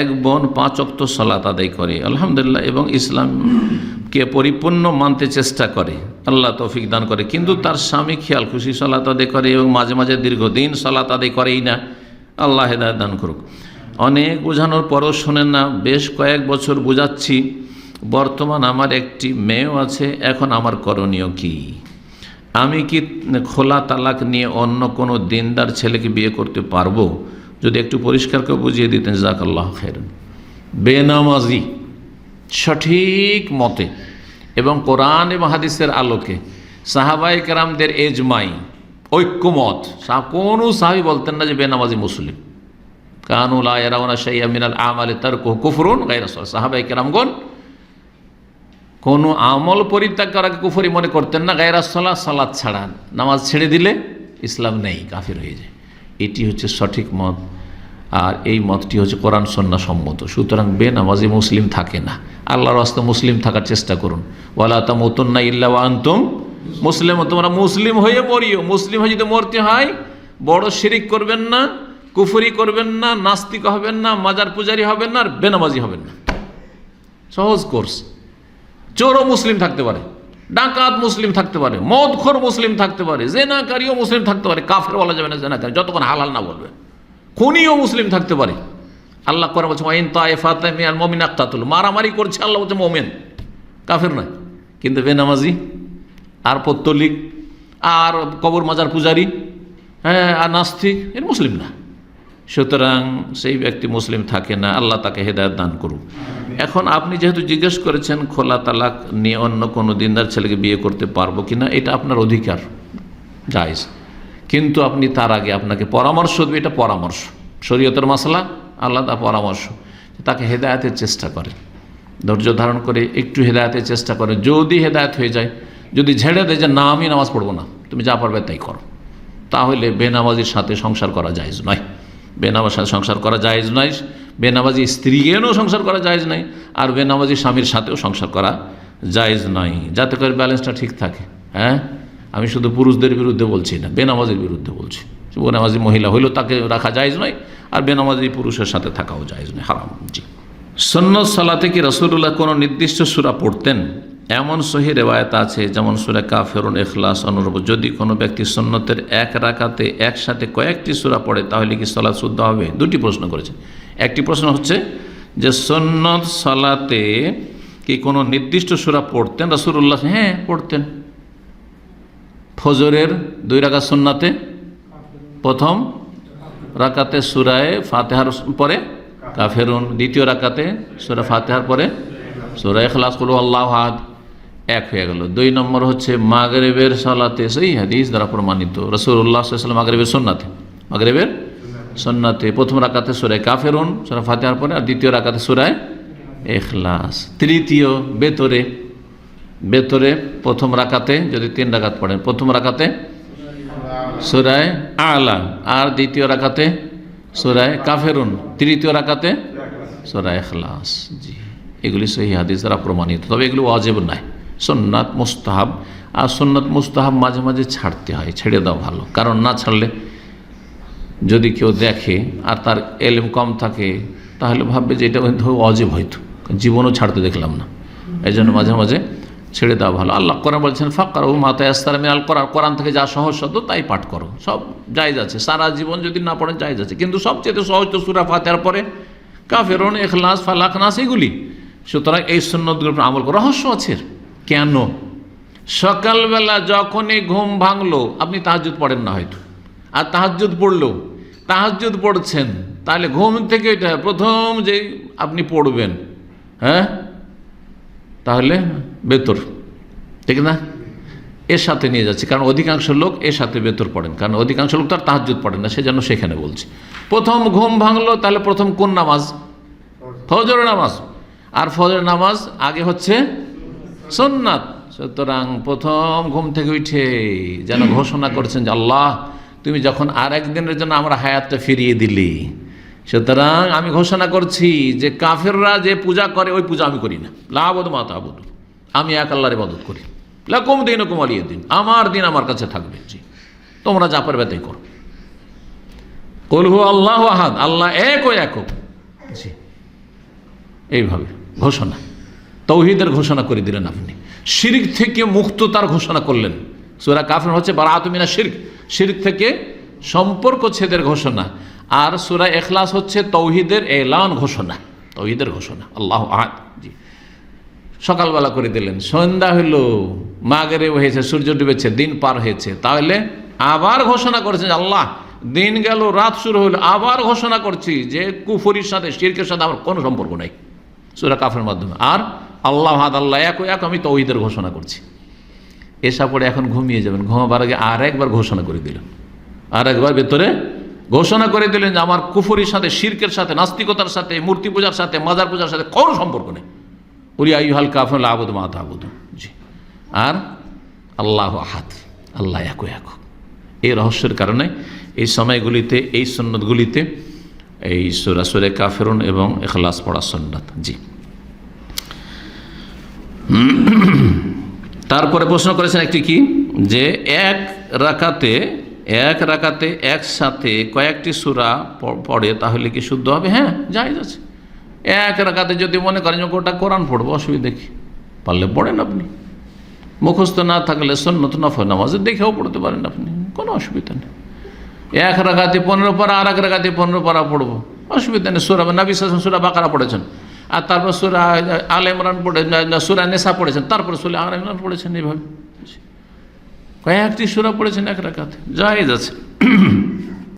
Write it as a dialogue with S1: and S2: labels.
S1: এক বোন পাঁচ অক্ত সলাত আদায় করে। আলহামদুলিল্লাহ, এবং ইসলামকে পরিপূর্ণ মানতে চেষ্টা করে। আল্লাহ তৌফিক দান করে। কিন্তু তার স্বামী খেয়াল খুশি সলাত আদায় করে এবং মাঝে মাঝে দীর্ঘদিন সলাত আদায় করেই না। আল্লাহ হেদায়ত দান করুক। অনেক বোঝানোর পরও শোনেন না, বেশ কয়েক বছর বোঝাচ্ছি, বর্তমান আমার একটি মেয়েও আছে, এখন আমার করণীয় কী? আমি কি খোলা তালাক নিয়ে অন্য কোনো দিনদার ছেলেকে বিয়ে করতে পারব? যদি একটু পরিষ্কার করে বুঝিয়ে দিতেন, জাকাল্লাহ খের বেনামাজি, সঠিক মতে এবং কোরআন এবং হাদিসের আলোকে সাহাবাই কেরামদের এজমাই, ঐক্যমত কোনো সাহাবি বলতেন না যে বেনামাজি মুসলিম। কানুলা এরাউনা শাইয়া মিনাল আমালে তার কুফরুন গাইরাস সাহাবাই কেরামগণ কোনো আমল পরিত্যাগ করাকে কুফরি মনে করতেন না, গায়রা সলা সালাদ ছাড়া নামাজ ছেড়ে দিলে ইসলাম নেই, কাফির হয়ে যায়। এটি হচ্ছে সঠিক মত। আর এই মতটি হচ্ছে কোরআন সন্না সম্মত। সুতরাং বেনামাজি মুসলিম থাকে না। আল্লাহর রাস্তা মুসলিম থাকার চেষ্টা করুন। ওয়ালা তামতুন্না ইল্লা আনতুম মুসলিম। তোমরা মুসলিম হয়ে মরিও। মুসলিম হয়ে যদি মরতে হয়, বড় শিরিক করবেন না, কুফরি করবেন না, নাস্তিক হবেন না, মাজার পূজারি হবেন না, আর বেনামাজি হবেন না। সহজ কোর্স। চোরও মুসলিম থাকতে পারে। ডাকাত মুসলিম থাকতে পারে, মদখোর মুসলিম থাকতে পারে, জেনাকারীও মুসলিম থাকতে পারে কাফের বলা যাবে না জেনাকারী, যতক্ষণ হালাল না বলবে। খুনিও মুসলিম থাকতে পারে। আল্লাহ করে বলছে ওয়াইন তাইফাত মিয়াল মমিন আক্তাতুল মারামারি করছে আল্লাহ বলছে মোমেন। কাফের নয়, কিন্তু বেনামাজি, আর পত্তলিক, আর কবর মাজার পূজারি হ্যাঁ আর নাস্তিক, এর মুসলিম না। সুতরাং সেই ব্যক্তি মুসলিম থাকে না, আল্লাহ তাকে হেদায়ত দান করুক। এখন আপনি যেহেতু জিজ্ঞেস করেছেন, খোলা তালাক নিয়ে অন্য কোনো দিনদার ছেলেকে বিয়ে করতে পারব কিনা, এটা আপনার অধিকার, জায়জ। কিন্তু আপনি তার আগে আপনাকে পরামর্শ দেবে, এটা পরামর্শ। শরীয়তের মশলা আলাদা পরামর্শ তাকে হেদায়তের চেষ্টা করে ধৈর্য ধারণ করে একটু হেদায়তের চেষ্টা করেন, যদি হেদায়ত হয়ে যায়, যদি ঝেড়ে দেয় যে না, আমি নামাজ পড়ব না, তুমি যা পারবে তাই করো। তাহলে বেনামাজির সাথে সংসার করা জায়েজ নয়। বেনামাজির সাথে সংসার করা জায়েজ নয় বেনামাজি স্ত্রীকেও সংসার করা জায়েজ নয় আর বেনামাজি স্বামীর সাথেও সংসার করা জায়েজ নয় যাতে করে ব্যালেন্সটা ঠিক থাকে হ্যাঁ? আমি শুধু পুরুষদের বিরুদ্ধে বলছি না, বেনামাজির বিরুদ্ধে বলছি। বেনামাজি মহিলা হইলেও তাকে রাখা জায়েজ নয় আর বেনামাজি পুরুষের সাথে থাকাও জায়েজ নয় হারাম। জি। সন্ন্যত সালাতে কি রসুল্লাহ কোনো নির্দিষ্ট সুরা পড়তেন? এমন সহি রেওয়ায়ত আছে, যেমন সুরা কাফেরুন এখলাস অনুরূপ। যদি কোনো ব্যক্তি সন্ন্যতের এক রাকাতে একসাথে কয়েকটি সুরা পড়ে, তাহলে কি সলাৎ শুদ্ধ হবে? দুটি প্রশ্ন করেছে। একটি প্রশ্ন হচ্ছে যে সন্ন্যত সালাতে কি কোনো নির্দিষ্ট সুরা পড়তেন? রসুল্লাহ হ্যাঁ পড়তেন। ফজরের দুই রাখা সন্নাতে? প্রথম রাকাতে সুরায় ফাতেহার পরে কাফেরুন। দ্বিতীয় রাকাতে সুরা ফাতেহার পরে সুরা এখলাস করল আল্লাহ হাদ এক হয়ে গেল। দুই নম্বর হচ্ছে মাগরেবের সালাতে সেই হাদিস দ্বারা প্রমাণিত। রসুল্লাহ মাগরেবের সন্নাতে। মাগরেবের সন্নাতে প্রথম রাকাতে সুরায় কাফেরুন, সুরা ফাতেহার পরে আর দ্বিতীয় রাকাতে সুরায় এখলাস তৃতীয় বেতরে বেতরে প্রথম রাকাতে যদি তিন রাকাত পড়েন, প্রথম রাকাতে সুরায় আলা আর দ্বিতীয় রাকাতে সুরায় কাফেরুন, তৃতীয় রাকাতে সুরায় এখলাস জি, এগুলি সহি হাদিস দ্বারা প্রমাণিত, তবে এগুলো অজেব নয়। সোননাথ মুস্তাহাব। আর সোননাথ মুস্তাহাব মাঝে মাঝে ছাড়তে হয়, ছেড়ে দাও ভালো। কারণ না ছাড়লে যদি কেউ দেখে আর তার এলেম কম থাকে, তাহলে ভাববে যে এটা অজেব হয়তো। জীবনও ছাড়তে দেখলাম না। এই জন্য মাঝে মাঝে ছেড়ে দেওয়া ভালো। আল্লাহ কোরআন বলছেন, ফাঁকার ও মাথায় আস্তার মিনাল করার কোরআন থেকে যা সহজ শব্দ, তাই পাঠ করো। সব জায়জ আছে। সারা জীবন যদি না পড়েন, জায়জ আছে। কিন্তু সবচেয়ে সহজ তো সুরা ফাতেহার পরে, কাফেরন এখলাস ফালাক নাস, এগুলি। সুতরাং এই উপর আমল করো। রহস্য আছে। কেন? সকালবেলা যখনই ঘুম ভাঙলো, আপনি তাহাজুদ পড়েন না হয়তো। আর তাহাজুদ পড়ল তাহাজুদ পড়ছেন, তাহলে ঘুম থেকে এটা প্রথম যে আপনি পড়বেন হ্যাঁ? তাহলে বেতর, ঠিক না? এর সাথে নিয়ে যাচ্ছে, কারণ অধিকাংশ লোক এর সাথে বেতর পড়েন, কারণ অধিকাংশ লোক তার তাহাজুদ পড়েন না, সেজন্য সেখানে বলছি। প্রথম ঘুম ভাঙলো, তাহলে প্রথম কোন নামাজ? ফজর নামাজ। আর ফজর নামাজ আগে হচ্ছে সোননাথ সুতরাং প্রথম ঘুম থেকে উঠে যেন ঘোষণা করছেন যে, আল্লাহ, তুমি যখন আর একদিনের জন্য আমরা হায়াতটা ফিরিয়ে দিলি, সুতরাং আমি ঘোষণা করছি যে কাফেররা যে পূজা করে, ওই পূজা আমি করি না। লাবদ মাতা আবুদ আমি এক আল্লাহর ইবাদত করি। লাকুম দিন কুমালিয়ে দিন। আমার দিন আমার কাছে থাকবে। জি। তোমরা যা পারবে তাই করো। কলহু আল্লাহ আহাদ। আল্লাহ এক ও একক। জি। এইভাবে ঘোষণা। তৌহিদের ঘোষণা করে দিলেন আপনি। শিরিক থেকে মুক্ত তার ঘোষণা করলেন। সুরা কাফের হচ্ছে বারাতমিনা শির্ক। শিরিক থেকে সম্পর্ক ছেদের ঘোষণা। আর সুরা এখলাস হচ্ছে তৌহিদের এলান ঘোষণা। তৌহিদের ঘোষণা। আল্লাহ আহাদ। জি। সকালবেলা করে দিলেন। সন্ধ্যা হলো মাগরে হয়েছে, সূর্য ডুবেছে, দিন পার হয়েছে। তাহলে আবার ঘোষণা করেছেন আল্লাহ, দিন গেল, রাত শুরু হলো আবার ঘোষণা করছি যে কুফরির সাথে, শিরকের সাথে আমার কোনো সম্পর্ক নাই। সুরা কাফের মাধ্যমে। আর আল্লাহ হাদ আল্লাহ, এক এক আমি তৌহিদের ঘোষণা করছি। এসা পরে এখন ঘুমিয়ে যাবেন, ঘুমাবার আগে আর একবার ঘোষণা করে দিলেন। আর একবার ভেতরে ঘোষণা করে দিলেন যে আমার কুফরির সাথে, শিরকের সাথে, নাস্তিকতার সাথে, মূর্তি পূজার সাথে, মাজার পূজার সাথে কোনো সম্পর্ক নেই। উরি আই হাল কাফল আবুদ মাত আবুদ জি। আর আল্লাহ আহাদ, আল্লাহ এক এক এই রহস্যের কারণে এই সময়গুলিতে, এই সন্ন্যতগুলিতে এই সুরা সুরে কাফেরুন এবং এখলাস পড়া সন্ন্যত জি। তারপরে প্রশ্ন করেছেন একটি কি? যে এক রাকাতে এক রাকাতে একসাথে কয়েকটি সুরা পড়ে তাহলে কি শুদ্ধ হবে? হ্যাঁ যাই আছে। এক রাকাতে যদি মনে করেন যে কোরআন পড়ব, অসুবিধা কি? পারলে পড়েন আপনি। মুখস্থ না থাকলে সন্ন্যত নফর নামাজে দেখেও পড়তে পারেন আপনি। কোনো অসুবিধা নেই। এক রাগাতে পনেরো পারা আর এক রাগাতে পনেরো পারা পড়ব। অসুবিধা নেই। সুরা নবী সাসন সুরা বাকারা পড়েছেন। আর তারপর সুরা আল ইমরান পড়ে সুরা নেশা পড়েছেন, তারপরে সুরা আল ইমরান পড়েছেন এইভাবে কয়েকটি সুরা পড়েছেন এক রাখাতে যাই যাচ্ছে